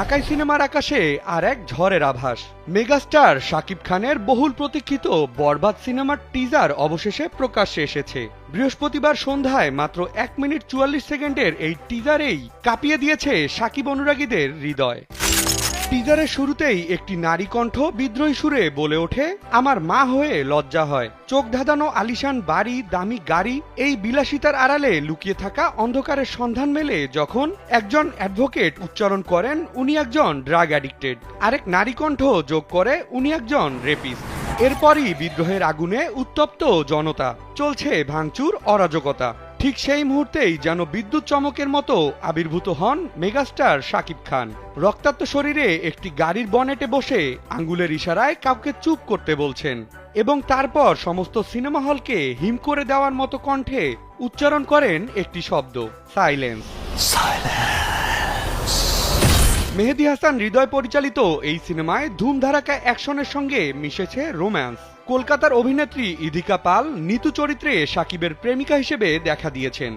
ঢাকাই সিনেমার আকাশে আর এক ঝড়ের আভাস। মেগাস্টার শাকিব খানের বহুল প্রতীক্ষিত বরবাদ সিনেমার টিজার অবশেষে প্রকাশ্যে এসেছে। বৃহস্পতিবার সন্ধ্যায় মাত্র এক মিনিট চুয়াল্লিশ সেকেন্ডের এই টিজারেই কাঁপিয়ে দিয়েছে শাকিব অনুরাগীদের হৃদয়। টিজারের শুরুতেই একটি নারী কণ্ঠ বিদ্রোহী সুরে বলে ওঠে, আমার মা হয়ে লজ্জা হয়। চোখ ধাঁধানো আলিশান বাড়ি, দামি গাড়ি, এই বিলাসিতার আড়ালে লুকিয়ে থাকা অন্ধকারের সন্ধান মেলে যখন একজন অ্যাডভোকেট উচ্চারণ করেন, উনি একজন ড্রাগ অ্যাডিক্টেড। আরেক নারী কণ্ঠ যোগ করে, উনি একজন রেপিস্ট। এরপরই বিদ্রোহের আগুনে উত্তপ্ত জনতা। চলছে ভাঙচুর, অরাজকতা। ঠিক সেই মুহূর্তেই যেন বিদ্যুৎ চমকের মতো আবির্ভূত হন মেগাস্টার শাকিব খান। রক্তাক্ত শরীরে একটি গাড়ির বনেটে বসে আঙ্গুলের ইশারায় কাউকে চুপ করতে বলছেন এবং তারপর সমস্ত সিনেমা হলকে হিম করে দেওয়ার মতো কণ্ঠে উচ্চারণ করেন একটি শব্দ, সাইলেন্স। মেহেদি হাসান হৃদয় পরিচালিত এই সিনেমায় ধুমধারাকা অ্যাকশনের সঙ্গে মিশেছে রোম্যান্স। কলকাতার অভিনেত্রী ইধিকা পাল নিতু চরিত্রে সাকিবের প্রেমিকা হিসেবে দেখা দিয়েছেন।